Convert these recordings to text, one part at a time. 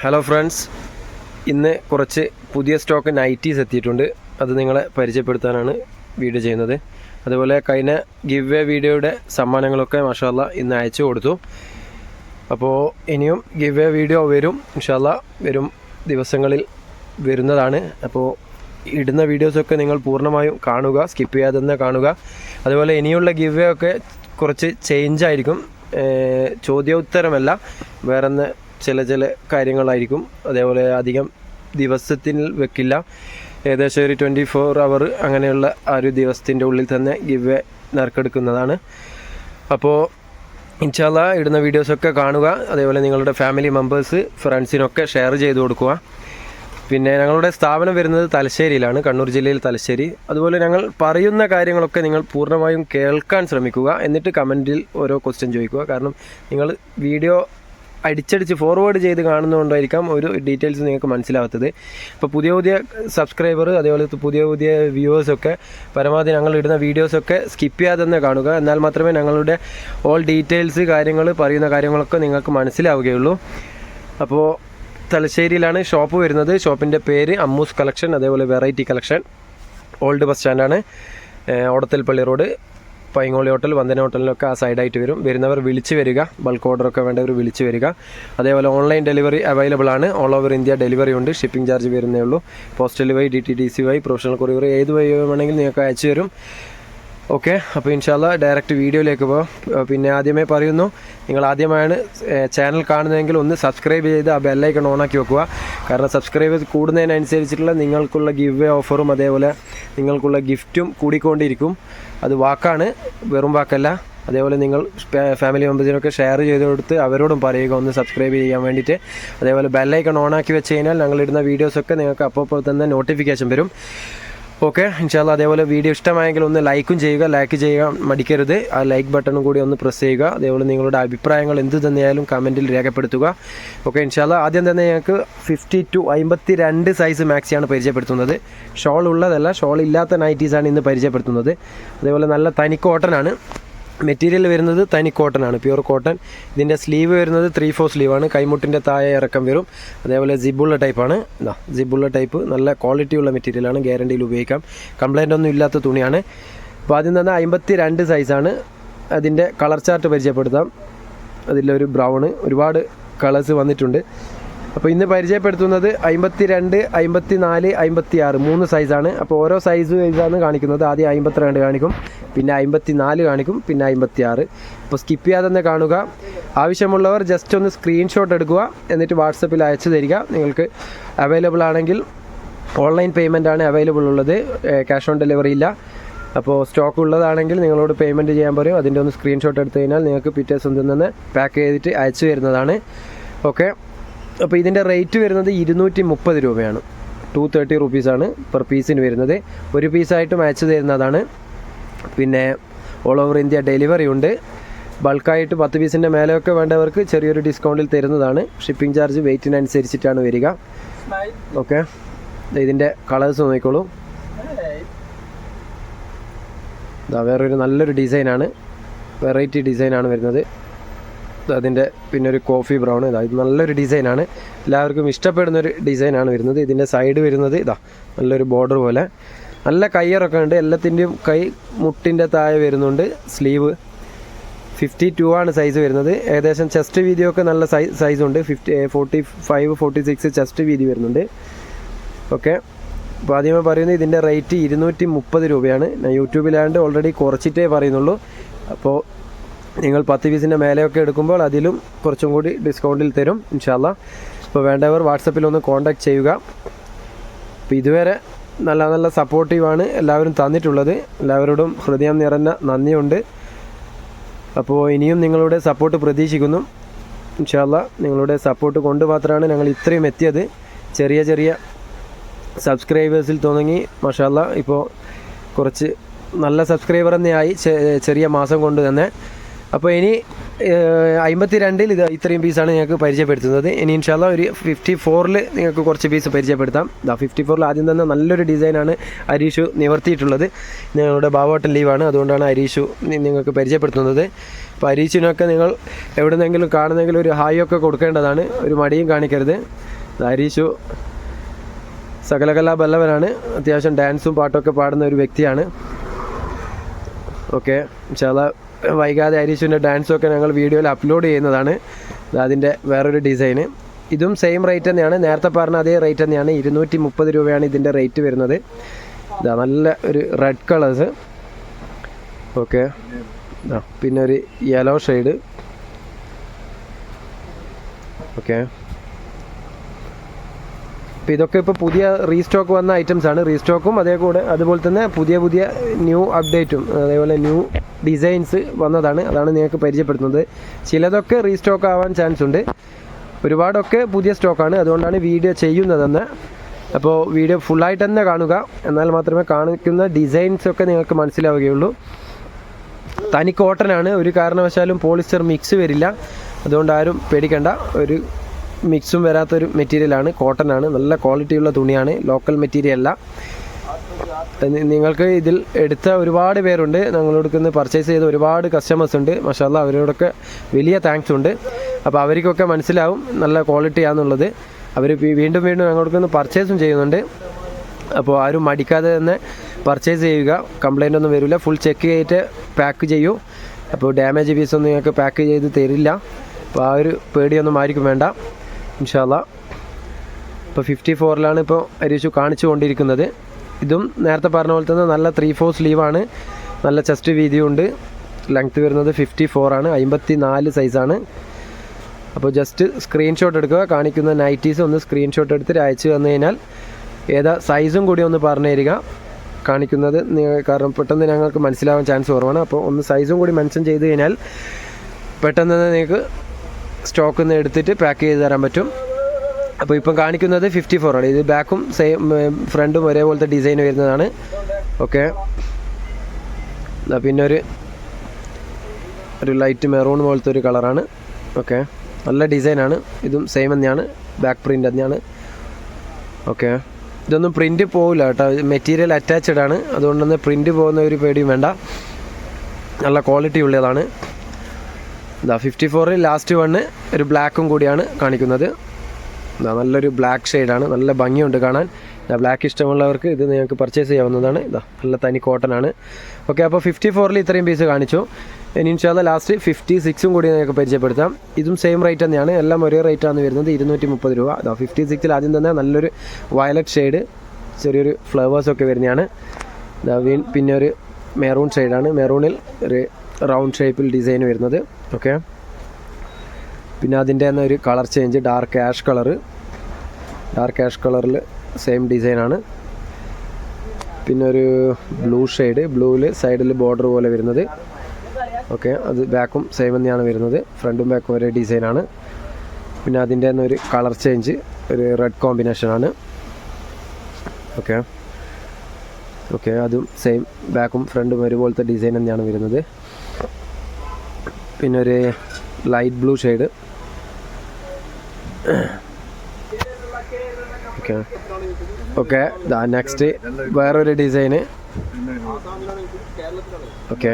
Hello friends ഇന്ന് കുറച്ച് പുതിയ സ്റ്റോക്ക് നൈറ്റീസ് എത്തിയിട്ടുണ്ട്. അത് നിങ്ങളെ പരിചയപ്പെടുത്താനാണ് വീഡിയോ ചെയ്യുന്നത്. അതുപോലെ കഴിഞ്ഞ ഗിവ് വേ വീഡിയോയുടെ സമ്മാനങ്ങളൊക്കെ മഷാല്ല ഇന്ന് അയച്ചു കൊടുത്തു. അപ്പോൾ ഇനിയും ഗിവ് വേ വീഡിയോ വരും മഷാല്ല വരും ദിവസങ്ങളിൽ വരുന്നതാണ്. അപ്പോൾ ഇടുന്ന വീഡിയോസൊക്കെ നിങ്ങൾ പൂർണമായും കാണുക സ്കിപ്പ് ചെയ്യാതെ തന്നെ കാണുക. അതുപോലെ ഇനിയുള്ള ഗിവ് ഒക്കെ കുറച്ച് ചേഞ്ച് ആയിരിക്കും. ചോദ്യോത്തരമല്ല. വേറെ ചില ചില കാര്യങ്ങളായിരിക്കും. അതേപോലെ അധികം ദിവസത്തിൽ വെക്കില്ല. ഏകദേശം ഒരു ട്വന്റി ഫോർ അവർ അങ്ങനെയുള്ള ആ ഒരു ദിവസത്തിന്റെ ഉള്ളിൽ തന്നെ ഗിവ് വേ നറുക്കെടുക്കുന്നതാണ്. അപ്പോൾ ഇൻഷാല്ല ഇടുന്ന വീഡിയോസൊക്കെ കാണുക. അതേപോലെ നിങ്ങളുടെ ഫാമിലി മെമ്പേഴ്സ് ഫ്രണ്ട്സിനൊക്കെ ഷെയർ ചെയ്ത് കൊടുക്കുക. പിന്നെ ഞങ്ങളുടെ സ്ഥാപനം വരുന്നത് തലശ്ശേരിയിലാണ് കണ്ണൂർ ജില്ലയിൽ തലശ്ശേരി. അതുപോലെ ഞങ്ങൾ പറയുന്ന കാര്യങ്ങളൊക്കെ നിങ്ങൾ പൂർണമായും കേൾക്കാൻ ശ്രമിക്കുക. എന്നിട്ട് കമന്റിൽ ഓരോ ക്വസ്റ്റ്യൻ ചോദിക്കുക. കാരണം നിങ്ങൾ വീഡിയോ അടിച്ചടിച്ച് ഫോർവേഡ് ചെയ്ത് കാണുന്നതുകൊണ്ടായിരിക്കാം ഒരു ഡീറ്റെയിൽസ് നിങ്ങൾക്ക് മനസ്സിലാവാത്തത്. ഇപ്പോൾ പുതിയ പുതിയ സബ്സ്ക്രൈബർ അതേപോലെ പുതിയ പുതിയ വ്യൂവേഴ്സൊക്കെ പരമാവധി ഞങ്ങൾ ഇടുന്ന വീഡിയോസൊക്കെ സ്കിപ്പ് ചെയ്യാതെ തന്നെ കാണുക. എന്നാൽ മാത്രമേ ഞങ്ങളുടെ ഓൾ ഡീറ്റെയിൽസ് കാര്യങ്ങൾ പറയുന്ന കാര്യങ്ങളൊക്കെ നിങ്ങൾക്ക് മനസ്സിലാവുകയുള്ളൂ. അപ്പോൾ തലശ്ശേരിയിലാണ് ഷോപ്പ് വരുന്നത്. ഷോപ്പിന്റെ പേര് അമ്മൂസ് കളക്ഷൻ അതേപോലെ വെറൈറ്റി കളക്ഷൻ ഓൾഡ് ബസ് സ്റ്റാൻഡാണ് ഓടത്തൽപ്പള്ളി റോഡ് പൈങ്ങോളി ഹോട്ടൽ വന്ദന ഹോട്ടലിലൊക്കെ ആ സൈഡായിട്ട് വരും. വരുന്നവർ വിളിച്ച് വരിക. ബൾക്ക് ഓർഡറൊക്കെ വേണ്ടവർ വിളിച്ച് വരിക. അതേപോലെ ഓൺലൈൻ ഡെലിവറി അവൈലബിൾ ആണ്. ഓൾ ഓവർ ഇന്ത്യ ഡെലിവറി ഉണ്ട്. ഷിപ്പിംഗ് ചാർജ് വരുന്നേ ഉള്ളൂ. പോസ്റ്റൽ വഴി ഡി ടി ഡി സി വഴി പ്രൊഫഷണൽ കൊറിയർ ഏത് വഴി വേണമെങ്കിലും നിങ്ങൾക്ക് അയച്ചു തരും. ഓക്കെ അപ്പോൾ ഇൻഷാല്ല ഡയറക്റ്റ് വീഡിയോയിലേക്ക് പോകാം പിന്നെ ആദ്യമേ പറയുന്നു നിങ്ങൾ ആദ്യമായാണ് ചാനൽ കാണുന്നതെങ്കിൽ ഒന്ന് സബ്സ്ക്രൈബ് ചെയ്ത് ആ ബെല്ലൈക്കൺ ഓണാക്കി വെക്കുക. കാരണം സബ്സ്ക്രൈബ് കൂടുന്നതിനനുസരിച്ചിട്ടുള്ള നിങ്ങൾക്കുള്ള വേ ഓഫറും അതേപോലെ നിങ്ങൾക്കുള്ള ഗിഫ്റ്റും കൂടിക്കൊണ്ടിരിക്കും. അത് വാക്കാണ് വെറും വാക്കല്ല. അതേപോലെ നിങ്ങൾ ഫാമിലി മെമ്പേഴ്സിനൊക്കെ ഷെയർ ചെയ്ത് കൊടുത്ത് അവരോടും പറയുക ഒന്ന് സബ്സ്ക്രൈബ് ചെയ്യാൻ വേണ്ടിയിട്ട്. അതേപോലെ ബെല്ലൈക്കൺ ഓണാക്കി വെച്ച് കഴിഞ്ഞാൽ ഞങ്ങളിടുന്ന വീഡിയോസൊക്കെ നിങ്ങൾക്ക് അപ്പോൾ തന്നെ നോട്ടിഫിക്കേഷൻ വരും. ഓക്കെ ഇൻഷാല്ല അതേപോലെ വീഡിയോ ഇഷ്ടമായെങ്കിൽ ഒന്ന് ലൈക്കും ചെയ്യുക ലൈക്ക് ചെയ്യുക മടിക്കരുത്. ആ ലൈക്ക് ബട്ടണും കൂടി ഒന്ന് പ്രസ് ചെയ്യുക. അതേപോലെ നിങ്ങളുടെ അഭിപ്രായങ്ങൾ എന്ത് തന്നെയായാലും കമന്റിൽ രേഖപ്പെടുത്തുക. ഓക്കെ ഇൻഷാല്ല ആദ്യം തന്നെ ഞങ്ങൾക്ക് ഫിഫ്റ്റി ടു അമ്പത്തി രണ്ട് സൈസ് മാക്സിയാണ് പരിചയപ്പെടുത്തുന്നത്. ഷോൾ ഉള്ളതല്ല ഷോൾ ഇല്ലാത്ത നൈറ്റീസാണ് ഇന്ന് പരിചയപ്പെടുത്തുന്നത്. അതേപോലെ നല്ല തനി കോട്ടനാണ് മെറ്റീരിയൽ വരുന്നത് തനി കോട്ടൺ ആണ്. പ്യൂർ കോട്ടൺ ഇതിന്റെ സ്ലീവ് വരുന്നത് ത്രീ ഫോർ സ്ലീവാണ് കൈമുട്ടിന്റെ താഴെ ഇറക്കം വരും. അതേപോലെ ജിബുള്ള ടൈപ്പാണ് ഇതാ ജിബുള്ള ടൈപ്പ് നല്ല ക്വാളിറ്റിയുള്ള മെറ്റീരിയലാണ് ഗ്യാരണ്ടിയിൽ ഉപയോഗിക്കാം. കംപ്ലൈന്റ് ഒന്നും ഇല്ലാത്ത തുണിയാണ്. അപ്പോൾ ആദ്യം തന്നെ അമ്പത്തി രണ്ട് സൈസാണ് അതിന്റെ കളർ ചാർട്ട് പരിചയപ്പെടുത്താം. അതിലൊരു ബ്രൗണ് ഒരുപാട് കളേഴ്സ് വന്നിട്ടുണ്ട്. അപ്പോൾ ഇന്ന് പരിചയപ്പെടുത്തുന്നത് അമ്പത്തി രണ്ട് അമ്പത്തി നാല് അമ്പത്തി ആറ് മൂന്ന് സൈസാണ് അപ്പോൾ ഓരോ സൈസ് വൈസാണ് കാണിക്കുന്നത്. ആദ്യം അമ്പത്തിരണ്ട് കാണിക്കും. പിന്നെ അമ്പത്തി നാല് കാണിക്കും പിന്നെ അമ്പത്തി ആറ് അപ്പോൾ സ്കിപ്പ് ചെയ്യാതെ തന്നെ കാണുക. ആവശ്യമുള്ളവർ ജസ്റ്റ് ഒന്ന് സ്ക്രീൻഷോട്ട് എടുക്കുക. എന്നിട്ട് വാട്സപ്പിൽ അയച്ചു തരിക. നിങ്ങൾക്ക് അവൈലബിൾ ആണെങ്കിൽ ഓൺലൈൻ പേയ്മെന്റ് ആണ് അവൈലബിൾ ഉള്ളത്. ക്യാഷ് ഓൺ ഡെലിവറി ഇല്ല. അപ്പോൾ സ്റ്റോക്ക് ഉള്ളതാണെങ്കിൽ നിങ്ങളോട് പേയ്മെന്റ് ചെയ്യാൻ പറയും. അതിന്റെ ഒന്ന് സ്ക്രീൻഷോട്ട് എടുത്തു കഴിഞ്ഞാൽ നിങ്ങൾക്ക് പിറ്റേ സ്വന്തം തന്നെ പാക്ക് ചെയ്തിട്ട് അയച്ചു വരുന്നതാണ് ഓക്കെ? അപ്പോൾ ഇതിന്റെ റേറ്റ് വരുന്നത് ഇരുന്നൂറ്റി മുപ്പത് രൂപയാണ് ടു തേർട്ടി റുപ്പീസാണ് പെർ പീസിന് വരുന്നത്. ഒരു പീസായിട്ടും അയച്ചു തരുന്നതാണ്. പിന്നെ ഓൾ ഓവർ ഇന്ത്യ ഡെലിവറി ഉണ്ട്. ബൾക്കായിട്ട് പത്ത് പീസിന്റെ മേലെയൊക്കെ വേണ്ടവർക്ക് ചെറിയൊരു ഡിസ്കൗണ്ടിൽ തരുന്നതാണ്. ഷിപ്പിംഗ് ചാർജ് വെയിറ്റിനനുസരിച്ചിട്ടാണ് വരിക. ഓക്കെ ഇതിന്റെ കളേഴ്സ് നോക്കിക്കോളൂ. ഇതാ വേറൊരു നല്ലൊരു ഡിസൈനാണ് വെറൈറ്റി ഡിസൈനാണ് വരുന്നത്. അതിന്റെ പിന്നെ ഒരു കോഫി ബ്രൗൺ ഇതാ ഇത് നല്ലൊരു ഡിസൈനാണ് എല്ലാവർക്കും ഇഷ്ടപ്പെടുന്ന ഒരു ഡിസൈനാണ് വരുന്നത്. ഇതിന്റെ സൈഡ് വരുന്നത് ഇതാ നല്ലൊരു ബോർഡർ പോലെ. നല്ല കയ്യറൊക്കെ ഉണ്ട്. എല്ലാത്തിന്റെയും കൈ മുട്ടിന്റെ താഴെ വരുന്നുണ്ട്. സ്ലീവ് ഫിഫ്റ്റി ടു ആണ് സൈസ് വരുന്നത്. ഏകദേശം ചെസ്റ്റ് വീതിയൊക്കെ നല്ല സൈസ് സൈസ് ഉണ്ട്. Fifty forty five forty six chest വീതി വരുന്നുണ്ട്. ഓക്കെ അപ്പോൾ ആദ്യമേ പറയുന്നത് ഇതിന്റെ റേറ്റ് ഇരുന്നൂറ്റി മുപ്പത് രൂപയാണ്. ഞാൻ യൂട്യൂബിലാണ്ട് ഓൾറെഡി കുറച്ചിട്ടേ പറയുന്നുള്ളൂ. അപ്പോൾ നിങ്ങൾ പത്ത് പീസിന്റെ മേലെയൊക്കെ എടുക്കുമ്പോൾ അതിലും കുറച്ചും കൂടി ഡിസ്കൗണ്ടിൽ തരും ഇൻഷാല്ല അപ്പോൾ വേണ്ടവർ വാട്സപ്പിൽ ഒന്ന് കോൺടാക്ട് ചെയ്യുക. അപ്പോൾ ഇതുവരെ നല്ല നല്ല സപ്പോർട്ടീവാണ് എല്ലാവരും തന്നിട്ടുള്ളത്. എല്ലാവരോടും ഹൃദയം നിറഞ്ഞ നന്ദിയുണ്ട്. അപ്പോൾ ഇനിയും നിങ്ങളുടെ സപ്പോർട്ട് പ്രതീക്ഷിക്കുന്നു. ഇൻഷാല്ല നിങ്ങളുടെ സപ്പോർട്ട് കൊണ്ട് മാത്രമാണ് ഞങ്ങൾ ഇത്രയും എത്തിയത്. ചെറിയ ചെറിയ സബ്സ്ക്രൈബേഴ്സിൽ തുടങ്ങി. മഷാല്ല ഇപ്പോൾ കുറച്ച് നല്ല സബ്സ്ക്രൈബർ തന്നെയായി. ചെറിയ മാസം കൊണ്ട് തന്നെ. അപ്പോൾ ഇനി അമ്പത്തി രണ്ടിൽ ഇത് ഇത്രയും പീസാണ് ഞങ്ങൾക്ക് പരിചയപ്പെടുത്തുന്നത്. ഇനി ഇൻഷാല്ല ഒരു ഫിഫ്റ്റി ഫോറിൽ നിങ്ങൾക്ക് കുറച്ച് പീസ് പരിചയപ്പെടുത്താം. ഇതാ ഫിഫ്റ്റി ഫോറിൽ ആദ്യം തന്നെ നല്ലൊരു ഡിസൈനാണ് അരീഷു നിവർത്തിയിട്ടുള്ളത്. ഞങ്ങളുടെ ബാബോട്ടൻ ലീവാണ്. അതുകൊണ്ടാണ് അരീഷു നിങ്ങൾക്ക് പരിചയപ്പെടുത്തുന്നത്. അപ്പോൾ അരീഷിനൊക്കെ നിങ്ങൾ എവിടുന്നെങ്കിലും കാണുന്നെങ്കിലും ഒരു ഹായ് ഒക്കെ കൊടുക്കേണ്ടതാണ്. ഒരു മടിയും കാണിക്കരുത്. അരീഷു സകലകലാ ബല്ലവനാണ് അത്യാവശ്യം ഡാൻസും പാട്ടൊക്കെ പാടുന്ന ഒരു വ്യക്തിയാണ്. ഓക്കെ ചില വൈകാതെ അരീഷിന്റെ ഡാൻസൊക്കെ ഞങ്ങൾ വീഡിയോയിൽ അപ്ലോഡ് ചെയ്യുന്നതാണ്. അതിന്റെ വേറൊരു ഡിസൈൻ ഇതും സെയിം റേറ്റ് തന്നെയാണ്. നേരത്തെ പറഞ്ഞ അതേ റേറ്റ് തന്നെയാണ്. ഇരുന്നൂറ്റി മുപ്പത് രൂപയാണ് ഇതിന്റെ റേറ്റ് വരുന്നത്. ഇതാ നല്ല ഒരു റെഡ് കളേഴ്സ് ഓക്കെ പിന്നെ ഒരു യെല്ലോ ഷെയ്ഡ് ഓക്കെ അപ്പോൾ ഇതൊക്കെ ഇപ്പോൾ പുതിയ റീസ്റ്റോക്ക് വന്ന ഐറ്റംസ് ആണ്. റീസ്റ്റോക്കും അതേ കൂടെ അതുപോലെ തന്നെ പുതിയ പുതിയ ന്യൂ അപ്ഡേറ്റും അതേപോലെ ന്യൂ ഡിസൈൻസ് വന്നതാണ്. അതാണ് നിങ്ങൾക്ക് പരിചയപ്പെടുത്തുന്നത്. ചിലതൊക്കെ റീസ്റ്റോക്ക് ആവാൻ ചാൻസ് ഉണ്ട്. ഒരുപാടൊക്കെ പുതിയ സ്റ്റോക്കാണ് അതുകൊണ്ടാണ് വീഡിയോ ചെയ്യുന്നതെന്ന്. അപ്പോൾ വീഡിയോ ഫുള്ളായിട്ട് തന്നെ കാണുക. എന്നാൽ മാത്രമേ കാണിക്കുന്ന ഡിസൈൻസ് ഒക്കെ നിങ്ങൾക്ക് മനസ്സിലാവുകയുള്ളൂ. തനി കോട്ടനാണ് ഒരു കാരണവശാലും പോളിസ്റ്റർ മിക്സ് വരില്ല. അതുകൊണ്ട് ആരും പേടിക്കണ്ട. ഒരു മിക്സും വരാത്തൊരു കോട്ടൺ ആണ്. നല്ല ക്വാളിറ്റി ഉള്ള തുണിയാണ്. ലോക്കൽ മെറ്റീരിയൽ അല്ല. നിങ്ങൾക്ക് ഇതിൽ എടുത്ത ഒരുപാട് പേരുണ്ട്. ഞങ്ങളോട് നിന്ന് പർച്ചേസ് ചെയ്ത ഒരുപാട് കസ്റ്റമേഴ്സ് ഉണ്ട്. മഷാല്ല അവരോടൊക്കെ വലിയ താങ്ക്സ് ഉണ്ട്. അപ്പോൾ അവർക്കൊക്കെ മനസ്സിലാവും നല്ല ക്വാളിറ്റി ക്വാളിറ്റിയാണെന്നുള്ളത് അവർ വീണ്ടും വീണ്ടും ഞങ്ങൾക്ക് നിന്ന് പർച്ചേസും ചെയ്യുന്നുണ്ട്. അപ്പോൾ ആരും മടിക്കാതെ തന്നെ പർച്ചേസ് ചെയ്യുക. കംപ്ലൈന്റ് ഒന്നും വരില്ല. ഫുൾ ചെക്ക് ചെയ്തിട്ട് പാക്ക് ചെയ്യൂ. അപ്പോൾ ഡാമേജ് പീസൊന്നും നിങ്ങൾക്ക് പാക്ക് ചെയ്ത് തരില്ല. അപ്പോൾ ആ ഒരു പേടിയൊന്നും ആയിരിക്കും വേണ്ട. ഇൻഷാല്ല ഇപ്പോൾ ഫിഫ്റ്റി ഫോറിലാണ് ഇപ്പോൾ അരീഷു കാണിച്ചു കൊണ്ടിരിക്കുന്നത് ഇതും നേരത്തെ പറഞ്ഞ പോലെ തന്നെ നല്ല ത്രീ ഫോർ സ്ലീവാണ് നല്ല ചെസ്റ്റ് വീതിയുണ്ട്. ലെങ്ത് വരുന്നത് ഫിഫ്റ്റി ഫോറാണ് അമ്പത്തി നാല് സൈസാണ് അപ്പോൾ ജസ്റ്റ് സ്ക്രീൻഷോട്ട് എടുക്കുക. കാണിക്കുന്ന നൈറ്റീസ് ഒന്ന് സ്ക്രീൻഷോട്ട് എടുത്തിട്ട് അയച്ചു തന്നു കഴിഞ്ഞാൽ ഏതാ സൈസും കൂടി ഒന്ന് പറഞ്ഞു തരിക. കാണിക്കുന്നത് കാരണം പെട്ടെന്ന് ഞങ്ങൾക്ക് മനസ്സിലാവാൻ ചാൻസ് കുറവാണ്. അപ്പോൾ ഒന്ന് സൈസും കൂടി മെൻഷൻ ചെയ്ത് കഴിഞ്ഞാൽ പെട്ടെന്ന് തന്നെ നിങ്ങൾക്ക് സ്റ്റോക്കിൽ നിന്ന് എടുത്തിട്ട് പാക്ക് ചെയ്ത് തരാൻ പറ്റും. അപ്പോൾ ഇപ്പം കാണിക്കുന്നത് ഫിഫ്റ്റി ആണ്. ഇത് ബാക്കും സെയിം ഫ്രണ്ടും ഒരേപോലത്തെ ഡിസൈൻ വരുന്നതാണ്. ഓക്കെ പിന്നെ ഒരു ഒരു ലൈറ്റ് മെറൂൺ പോലത്തെ ഒരു കളറാണ് ഓക്കെ നല്ല ഡിസൈനാണ് ഇതും സെയിം തന്നെയാണ്. ബാക്ക് പ്രിന്റ് തന്നെയാണ്. ഓക്കെ ഇതൊന്നും പ്രിന്റ് പോവില്ല കേട്ടോ. മെറ്റീരിയൽ അറ്റാച്ച്ഡ് ആണ്. അതുകൊണ്ട് തന്നെ പ്രിന്റ് പോകുന്ന ഒരു പേടിയും വേണ്ട. നല്ല ക്വാളിറ്റി ഉള്ളതാണ്. ഇതാ ഫിഫ്റ്റി ഫോറിൽ ലാസ്റ്റ് വണ്ണ് ഒരു ബ്ലാക്കും കൂടിയാണ് കാണിക്കുന്നത്. ഇതാ നല്ലൊരു ബ്ലാക്ക് ഷെയ്ഡാണ് നല്ല ഭംഗിയുണ്ട് കാണാൻ. ഇതാ ബ്ലാക്ക് ഇഷ്ടമുള്ളവർക്ക് ഇത് നിങ്ങൾക്ക് പർച്ചേസ് ചെയ്യാവുന്നതാണ്. ഇതാ നല്ല തനി കോട്ടൺ ആണ്. ഓക്കെ അപ്പോൾ ഫിഫ്റ്റി ഫോറിൽ ഇത്രയും പീസ് കാണിച്ചു. ഇനി ഇൻഷാല്ല ലാസ്റ്റ് ഫിഫ്റ്റി സിക്സും കൂടി നിങ്ങൾക്ക് പരിചയപ്പെടുത്താം. ഇതും സെയിം റേറ്റ് തന്നെയാണ്. എല്ലാം ഒരേ റേറ്റാണ് വരുന്നത് ഇരുന്നൂറ്റി മുപ്പത് രൂപ. ഇതാ ഫിഫ്റ്റി സിക്സിൽ ആദ്യം തന്നെ നല്ലൊരു വയലറ്റ് ഷെയ്ഡ് ചെറിയൊരു ഫ്ലവേഴ്സൊക്കെ വരുന്നതാണ്. ഇതാ പിന്നെ ഒരു മെറൂൺ ഷെയ്ഡാണ് മെറൂണിൽ ഒരു റൗണ്ട് ഷേപ്പിൽ ഡിസൈൻ വരുന്നത്. ഓക്കെ. പിന്നെ അതിന്റെ തന്നെ ഒരു colour change dark ash colour dark ash കളറിൽ സെയിം ഡിസൈനാണ് പിന്നെ ഒരു ബ്ലൂ ഷെയ്ഡ് ബ്ലൂവിൽ സൈഡിൽ ബോർഡർ പോലെ വരുന്നത്. ഓക്കെ അത് ബാക്കും സെയിം തന്നെയാണ് വരുന്നത്. ഫ്രണ്ടും ബാക്കും ഒരേ ഡിസൈനാണ് പിന്നെ അതിന്റെ തന്നെ ഒരു കളർ ചേഞ്ച് ഒരു റെഡ് കോമ്പിനേഷനാണ് ഓക്കെ. ഓക്കെ അതും സെയിം ബാക്കും ഫ്രണ്ടും ഒരുപോലത്തെ ഡിസൈൻ തന്നെയാണ് വരുന്നത്. പിന്നെ ഒരു light blue shade okay okay ദാ നെക്സ്റ്റ് വേറൊരു ഡിസൈന് ഓക്കെ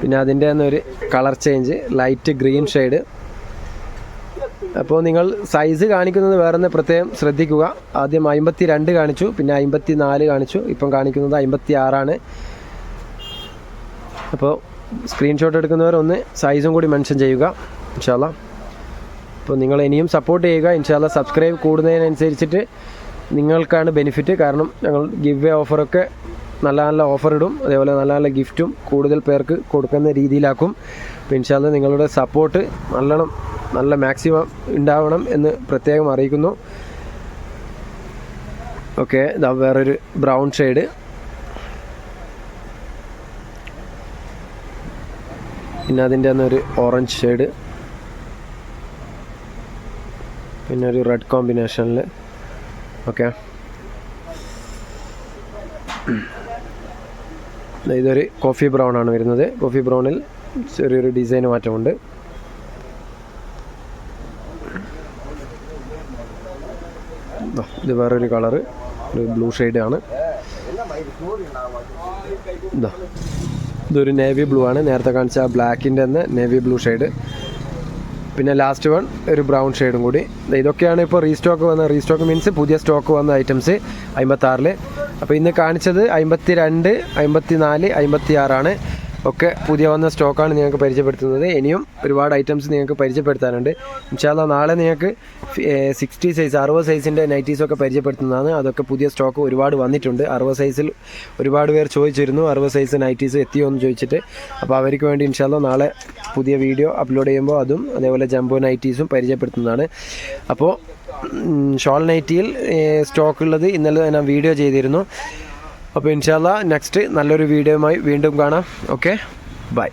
പിന്നെ അതിന്റെ ഒരു colour change light green shade അപ്പോൾ നിങ്ങൾ സൈസ് കാണിക്കുന്നത് വേറെ പ്രത്യേകം ശ്രദ്ധിക്കുക. ആദ്യം അമ്പത്തി രണ്ട് കാണിച്ചു പിന്നെ അമ്പത്തി നാല് കാണിച്ചു. ഇപ്പം കാണിക്കുന്നത് അമ്പത്തി ആറാണ് അപ്പോൾ സ്ക്രീൻഷോട്ട് എടുക്കുന്നവർ ഒന്ന് സൈസും കൂടി മെൻഷൻ ചെയ്യുക ഇൻഷാല്ല അപ്പോൾ നിങ്ങൾ ഇനിയും സപ്പോർട്ട് ചെയ്യുക ഇൻഷാല്ല സബ്സ്ക്രൈബ് കൂടുന്നതിനനുസരിച്ചിട്ട് നിങ്ങൾക്കാണ് ബെനിഫിറ്റ് കാരണം ഞങ്ങൾ ഗിവ് വേ ഓഫറൊക്കെ നല്ല നല്ല ഓഫർ ഇടും അതേപോലെ നല്ല നല്ല ഗിഫ്റ്റും കൂടുതൽ പേർക്ക് കൊടുക്കുന്ന രീതിയിലാക്കും. അപ്പോൾ ഇൻഷാല്ല നിങ്ങളുടെ സപ്പോർട്ട് നല്ലോണം നല്ല മാക്സിമം ഉണ്ടാവണം എന്ന് പ്രത്യേകം അറിയിക്കുന്നു. ഓക്കെ ഇതാ വേറൊരു ബ്രൗൺ ഷെയ്ഡ് പിന്നെ അതിന്റെ തന്നെ ഒരു ഓറഞ്ച് ഷെയ്ഡ് പിന്നെ ഒരു റെഡ് കോമ്പിനേഷനിൽ ഓക്കെ ഇതൊരു കോഫി ബ്രൗൺ ആണ് വരുന്നത്. കോഫി ബ്രൗണിൽ ചെറിയൊരു ഡിസൈൻ മാറ്റമുണ്ട്. ഇത് വേറൊരു കളറ് ഒരു ബ്ലൂ ഷെയ്ഡ് ആണ്. ഇതൊരു നേവി ബ്ലൂ ആണ്. നേരത്തെ കാണിച്ച ബ്ലാക്കിന്റെ തന്നെ നേവി ബ്ലൂ ഷെയ്ഡ്. പിന്നെ ലാസ്റ്റ് വൺ ഒരു ബ്രൗൺ ഷെയ്ഡും കൂടി. ഇതൊക്കെയാണ് ഇപ്പോൾ റീസ്റ്റോക്ക് വന്ന റീസ്റ്റോക്ക് മീൻസ് പുതിയ സ്റ്റോക്ക് വന്ന ഐറ്റംസ് അമ്പത്താറിൽ അപ്പോൾ ഇന്ന് കാണിച്ചത് അമ്പത്തി രണ്ട് അമ്പത്തി നാല് അമ്പത്തി ആറാണ് ഒക്കെ പുതിയ വന്ന സ്റ്റോക്കാണ് നിങ്ങൾക്ക് പരിചയപ്പെടുത്തുന്നത്. ഇനിയും ഒരുപാട് ഐറ്റംസ് നിങ്ങൾക്ക് പരിചയപ്പെടുത്താനുണ്ട്. ഇൻഷാല്ല നാളെ നിങ്ങൾക്ക് സിക്സ്റ്റി സൈസ് അറുപത് സൈസിന്റെ നൈറ്റീസൊക്കെ പരിചയപ്പെടുത്തുന്നതാണ്. അതൊക്കെ പുതിയ സ്റ്റോക്ക് ഒരുപാട് വന്നിട്ടുണ്ട്. അറുപത് സൈസിൽ ഒരുപാട് പേർ ചോദിച്ചിരുന്നു. അറുപത് സൈസ് നൈറ്റീസ് എത്തിയോ എന്ന് ചോദിച്ചിട്ട്. അപ്പോൾ അവർക്ക് വേണ്ടി ഇൻഷാല്ല നാളെ പുതിയ വീഡിയോ അപ്ലോഡ് ചെയ്യുമ്പോൾ അതും അതേപോലെ ജംബോ നൈറ്റീസും പരിചയപ്പെടുത്തുന്നതാണ്. അപ്പോൾ ഷോൾ നൈറ്റിയിൽ സ്റ്റോക്ക് ഉള്ളത് ഇന്നലെ ഞാൻ വീഡിയോ ചെയ്തിരുന്നു. അപ്പോൾ ഇൻഷാല്ല നെക്സ്റ്റ് നല്ലൊരു വീഡിയോയുമായി വീണ്ടും കാണാം. Okay bye